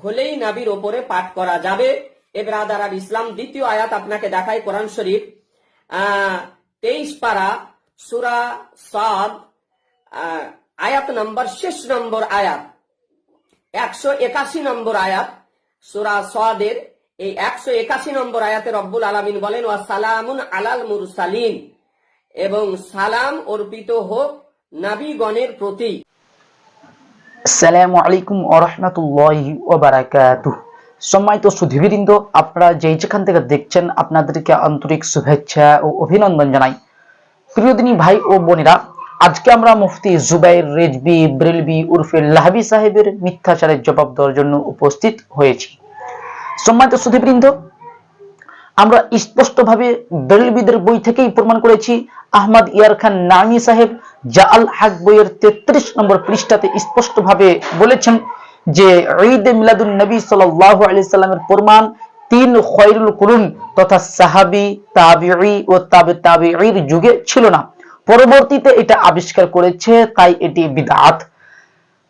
হলেই নাবির ওপরে পাঠ করা যাবে। এ ব্রাদার আল ইসলাম, দ্বিতীয় আয়াত আপনাকে দেখায় কোরআন শরীফ। তেইশ পারা সুরা সাদ আয়াত নম্বর, শেষ নম্বর আয়াত। একশো একাশি নম্বর আয়াত, সুরা সাদের। এই একশো একাশি নম্বর আয়াতে রব্বুল আলমিন বলেন, ওয়া সালামুন আলাল মুরসালিন। এবং সালাম অর্পিত হোক নাবিগণের প্রতি। আসসালামু আলাইকুম ওরহমতুল্লাহি ওবারাকাতুহ সম্মানিত সুধীবৃন্দ আপনারা যেই যেখান থেকে দেখছেন, আপনাদেরকে আন্তরিক শুভেচ্ছা ও অভিনন্দন জানাই। প্রিয়দিনী ভাই ও বোনেরা, আজকে আমরা মুফতি জুবাইর রেজবি, ব্রেলবি উর্ফে লাহাবি সাহেবের মিথ্যাচারের জবাব দেওয়ার জন্য উপস্থিত হয়েছি। সম্মানিত সুধীবৃন্দ আমরা স্পষ্টভাবে বেলবিদের বই থেকেই প্রমাণ করেছি, আহমদ ইয়ার খান নামি সাহেব জাআল হাক বইয়ের তেত্রিশ নম্বর পৃষ্ঠাতে স্পষ্টভাবে বলেছেন যে, ঈদ মিলাদুন নবী সাল্লাল্লাহু আলাইহি সাল্লামের প্রমাণ তিন খয়রুল কুরুন তথা সাহাবি, তাবিঈ ও তাবে তাবিঈর যুগে ছিল না। পরবর্তীতে এটা আবিষ্কার করেছে, তাই এটি বিদআত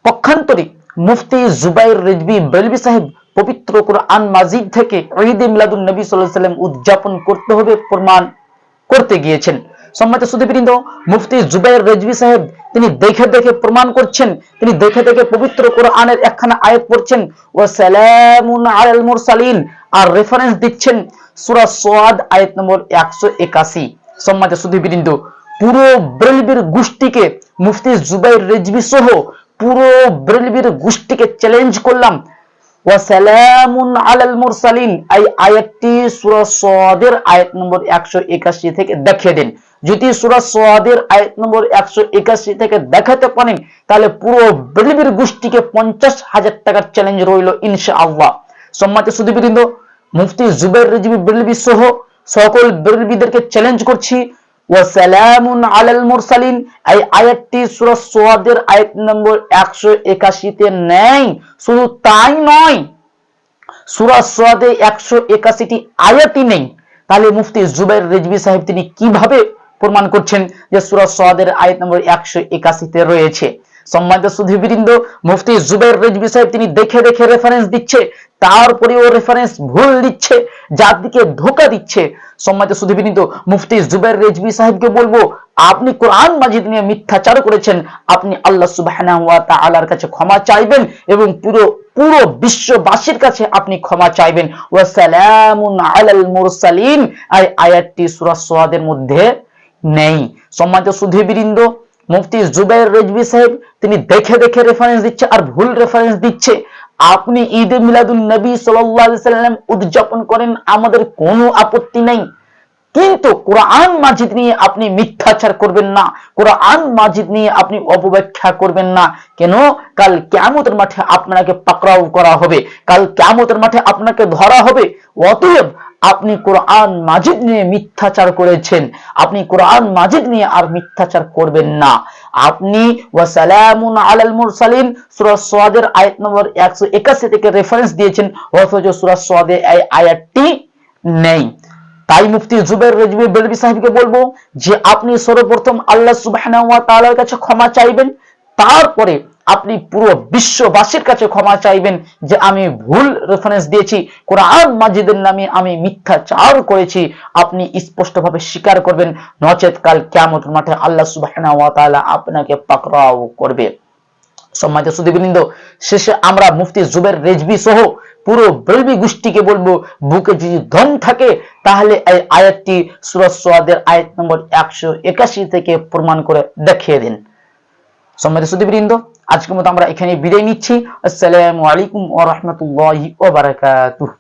পক্ষান্তরে মুফতি জুবাইর রেজবি বেলবি সাহেব পবিত্র কোরআন মাজিদ থেকে ঈদ মিলাদুন নবী আলাইহি সাল্লাম উদযাপন করতে হবে, প্রমাণ করতে গিয়েছেন। সম্মানিত সুদীবৃন্দ মুফতি জুবাইর রেজবি সাহেব, তিনি দেখে দেখে প্রমাণ করছেন, তিনি দেখে দেখে পবিত্র কোরআনের একখানা আয়াত পড়ছেন ও সালামুন আলাল মুরসালিন, আর রেফারেন্স দিচ্ছেন সূরা সোয়াদ আয়াত নম্বর 181 সম্মানিত সুদীবৃন্দ পুরো ব্রেলবির গোষ্ঠীকে, মুফতি জুবাইর রেজবি সহ পুরো ব্রেলবির গোষ্ঠীকে চ্যালেঞ্জ করলাম ওয়াসালামুন আলাল মুরসালিন। এই আয়াতটি সূরা সাদের আয়াত নম্বর 181 থেকে দেখিয়ে যদি সাদের আয়াত নম্বর 181 থেকে দেখাতে পারেন, তাহলে পুরো বেলিবির গোষ্ঠীকে 50 হাজার টাকার চ্যালেঞ্জ রইল ইনশাআল্লাহ। সম্মানিত সুদীবৃন্দ মুফতি জুবাইর রিজভি বেলবি সহ সকল বেলবিদেরকে চ্যালেঞ্জ করছি। ওয়াসালামুন আলাল মুরসালিন, এই আয়াতটি সূরা সোয়াদের আয়াত নম্বর 181 তে নেই, শুধু তাই নয়, সূরা সোয়াদে 181 টি আয়াতই নেই। তাহলে মুফতি জুবাইর রেজবি সাহেব তিনি কীভাবে প্রমাণ করছেন যে সূরা সোয়াদের আয়াত নম্বর 181 তে রয়েছে? সম্মানিত সুধীবৃন্দ, মুফতি জুবাইর রেজবি সাহেব তিনি দেখে দেখে রেফারেন্স দিচ্ছে, তারপরেও রেফারেন্স ভুল দিচ্ছে যার দিকে ধোকা দিচ্ছে। সম্মানিত সুধীবৃন্দ মুফতি জুবাইর রেজবি সাহেবকে বলব, আপনি কোরআন মাজিদ নিয়ে মিথ্যাচার করেছেন, আপনি আল্লাহ সুবহানাহু ওয়া তাআলার কাছে ক্ষমা চাইবেন এবং পুরো পুরো বিশ্ববাসীর কাছে আপনি ক্ষমা চাইবেন। ওয়া সালামুন আলাল মুরসালিন এই আয়াতটি সূরা সোয়াদের মধ্যে নেই। সম্মানিত সুধীবৃন্দ, মুফতি জুবাইর রেজবি সাহেব, তিনি দেখে দেখে রেফারেন্স দিচ্ছে আর ভুল রেফারেন্স দিচ্ছে। আপনি ঈদে মিলাদুন নবী সাল্লাম উদযাপন করেন, আমাদের কোনো আপত্তি নেই। কিন্তু কোরআন মাজিদ নিয়ে আপনি মিথ্যাচার করবেন না, কোরআন মাজিদ নিয়ে আপনি অপব্যাখ্যা করবেন না। কেন? কাল কিয়ামতের মাঠে আপনাকে পাকড়াও করা হবে, কাল কিয়ামতের মাঠে আপনাকে ধরা হবে। অতএব আপনি কোরআন মাজিদ নিয়ে মিথ্যাচার করেছেন। আপনি কোরআন মাজিদ নিয়ে আর মিথ্যাচার করবেন না। আপনি ওয়াসালামুন আলাল মুরসালিন, সূরা সাদের আয়াত নম্বর 181 থেকে রেফারেন্স দিয়েছেন। অথচ সূরা সাদে এই আয়াতটি নেই। তাই মুফতি জুবাইর রেজবি বেলবি সাহেবকে বলব যে, আপনি সর্বপ্রথম আল্লাহ সুবহানাহু ওয়া কাছে ক্ষমা চাইবেন। তারপরে আপনি পুরো বিশ্ববাসীর কাছে ক্ষমা চাইবেন যে আমি ভুল রেফারেন্স দিয়েছি। কোরআন মাজিদের নামে আমি মিথ্যাচার করেছি। আপনি স্পষ্টভাবে স্বীকার করবেন, নচেত কাল কিয়ামত মাঠে আল্লাহ তাআলা আপনাকে পাকড়াও করবে। সম্মানিত সুদীবৃন্দ শেষে আমরা মুফতি জুবের রেজবি সহ পুরো বেলবি গোষ্ঠীকে বলব, বুকে যদি ধন থাকে, তাহলে এই আয়াতটি সুরজ সোয়াদের আয়াত নম্বর একশো একাশি থেকে প্রমাণ করে দেখিয়ে দিন। সম্মানিত সুদীবৃন্দ আজকের মতো আমরা এখানে বিদায় নিচ্ছি। আসসালামু আলাইকুম ওয়া বারাকাতুহু।